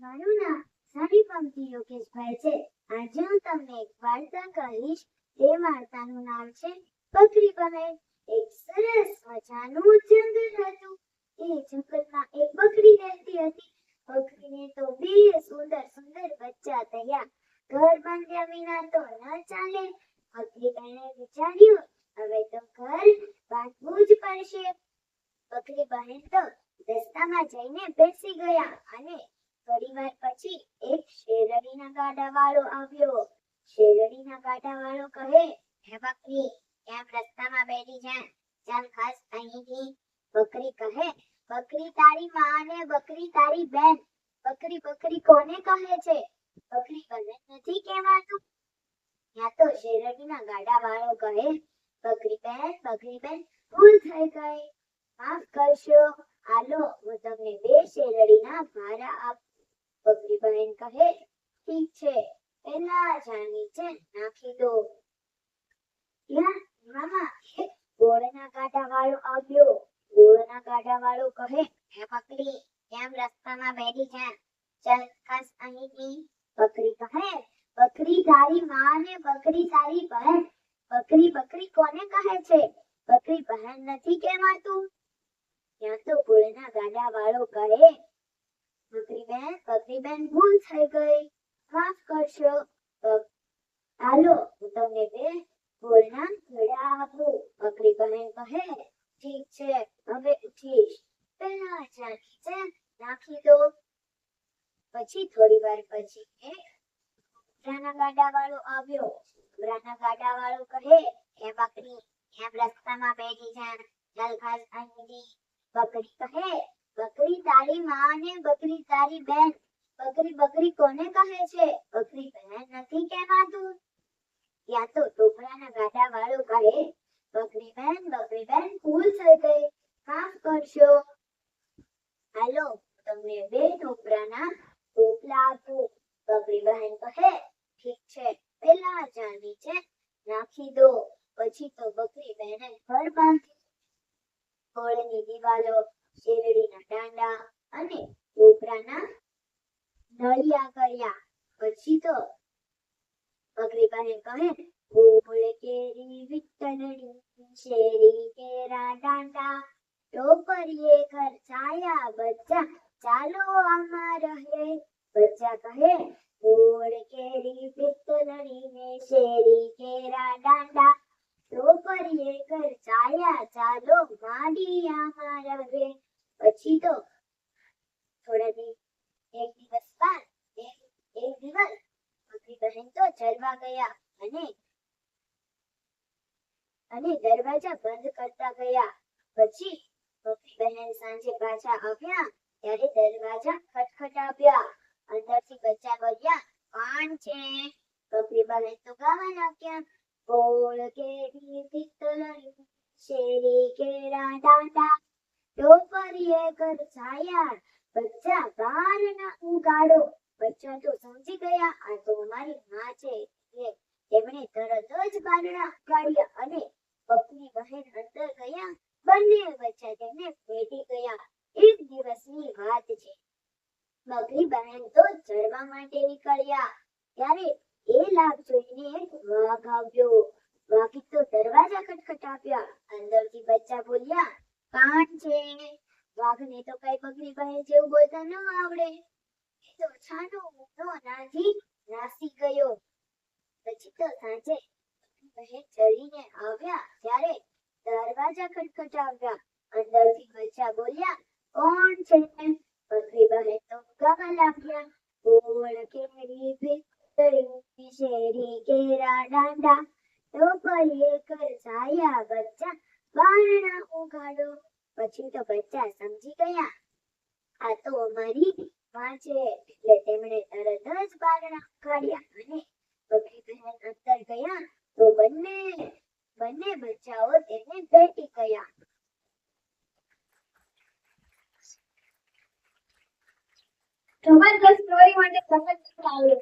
મારું સારી પંક્તિ યોગેશભાઈ છે. આજે હું તમને એક વાર્તા કહીશ તે વાર્તાનું નામ છે બકરી બહેન એક સરસ મજાનું જંગલ હતું એ જંગલમાં એક બકરી રહેતી હતી. બકરીને તો બે સુંદર સુંદર બચ્ચા થયા ઘર બાંધ્યા વિના તો ન ચાલે. બકરી બહેને વિચાર્યું હવે તો ઘર બાંધવું જ પડશે બકરી બહેન તો રસ્તામાં જઈને બેસી ગયા અને થોડી વાર પછી એક શેરડીના ગાડા વાળો આવ્યો. શેરડીના ગાડા વાળો કહે, હે બકરી કેમ રસ્તામાં બેઠી છે ચાલ ખાસ અહીંથી. બકરી કહે, બકરી તારી માં અને બકરી તારી બેન. બકરી બકરી કોને કહે છે? બકરી બને નથી કહેવાતું. ત્યાં તો શેરડીના ગાડા વાળો કહે, બકરી બેન બકરી બેન, ભૂલ થઈ ગઈ. માફ કરશો. હાલો, હું તમને બે શેરડીના ભારા આપ. બકરી બહેન કહે ઠીક છે પેલા જાની છે નાખી દો ત્યાં મામા ગોળના કાંટા વાળો આવ્યો ગોળના કાંટા વાળો કહે હે બકરી કેમ રસ્તામાં બેઠી છે ચાલ ખાસ અહીંથી બકરી કહે બકરી તારી માં ને બકરી તારી બહેન બકરી બકરી કોને કહે છે બકરી બહેન નથી કહેવાતું ત્યાં તો ગોળના ગાડા વાળો કહે બકરી બેન ભૂલ થઈ ગઈ. માફ કરશો હાલો, હું તમને બે ગોળના ઘડા આપું. બકરી બહેન કહે, ઠીક છે, હવે ઠીક પહેલા ચાની છે નાખી દો. પછી થોડી વાર પછી એ ઉમરાના ગાડા વાળો આવ્યો. ઉમરાના ગાડા વાળો કહે એ બકરી, એમ રસ્તામાં બેઠી ચાલ ખાસ અહીંથી બકરી કહે તારી માં ને બકરી તારી બેન. બકરી બકરી કોને કહે છે? બકરી બહેન નથી કહેવાતું. ત્યાં તો ટોપરાના ગાડા વાળો કહે બકરી બેન બકરી બેન ભૂલ થઈ ગઈ. માફ કરશો હાલો, તમને બે ટોપરાના ટોપલા આપું. બકરી બહેન કહે, ઠીક છે પેલા ચાંદી છે નાખી દો. પછી તો બકરી બહેને ઘર બાંધ્યું ફળની દિવાલો શેરડીના દાંડા અને ટોપરાના નળિયા કર્યા. પછી તો બકરી પાસે કહે ફૂલ કેરી વિઠ્ઠલડી શેરી કેરા દાંડા, ટોપરીએ ખર્ચાયા બચ્ચા ચાલો આમાં રહે બચ્ચા કહે ગોળ કેરી વિઠ્ઠલની ને શેરી કેરા દાંડા, ટોપરીએ ખર્ચાયા. ચાલો માડી આમાં રહે પછી તો થોડા દિવસ એક દિવસ બાદ એક એક દિવસ બકરી બહેન તો ચરવા ગયા અને અને દરવાજા બંધ કરતા ગયા. પછી બકરી બહેન સાંજે પાછા આવ્યા ત્યારે દરવાજા ખટખટાવ્યા. અંદરથી બચ્ચા બોલ્યા, કોણ છે? બકરી બહેન તો ગાવા લાગ્યા, બોલ કેરી પિત્તળની શેરી કેરા તો બહેન અંદર ગયા. વાત છે. બકરી બહેન તો ચરવા માટે નીકળ્યા. ત્યારે એ લાભ જોઈને એક વાઘ આવ્યો. વાઘે તો દરવાજા ખટખટાવ્યા. અંદરથી બચ્ચા બોલ્યા કાન છે. વાઘને તો કઈ બકરી ભાઈ જેવું બોલતા ન આવડે. એ તો છાનો મોટો નાજી નાસી ગયો. પછી તો સાંજે બહેન ચડીને આવ્યા ત્યારે દરવાજા ખટખટાવ્યા. અંદરથી બચ્ચા બોલ્યા, કોણ છે? બકરી બહેન તો ગાવા લાગ્યા બોલ કેરી ભીતરી શેરી કેરા દાંડા? પર એક સાયા બચ્ચા બારણા ઉગાડો પછી તો બચ્ચા સમજી ગયા. આ તો અમારી માં છે. એટલે તેમણે તરત જ બારણા ઉગાડ્યા અને બકરી બહેન અંદર ગયા તો બંને બંને બચ્ચાઓ તેને ભેટી ગયા. જબરદસ્ત સ્ટોરી માટે સમજ આવડે